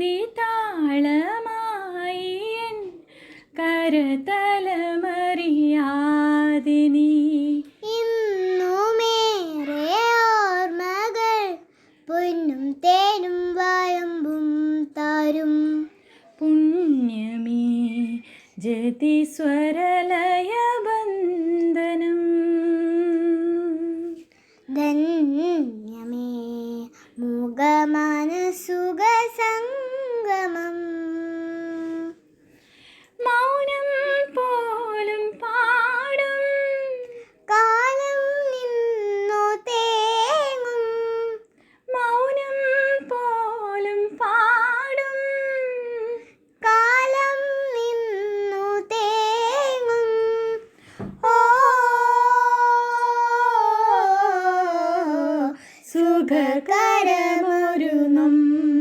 നദി താളമായി എൻ കരതലമറിയാതിനി ഇന്നുമേറെ ഓർമ്മകൾ പൊന്നും തേനും വയമ്പും താരും. പുണ്യമേ ജതിസ്വരലയ ബന്ധനം ധന്യമേ മുഖമനസുകൾ സംഗമം മൗനം പോലും പാടും. കാലം നിന്നു തേങ്ങും. മൗനം പോലും പാടും. കാലം നിന്നു തേങ്ങും. ഓ സുഖകരമൊരു നമ്മ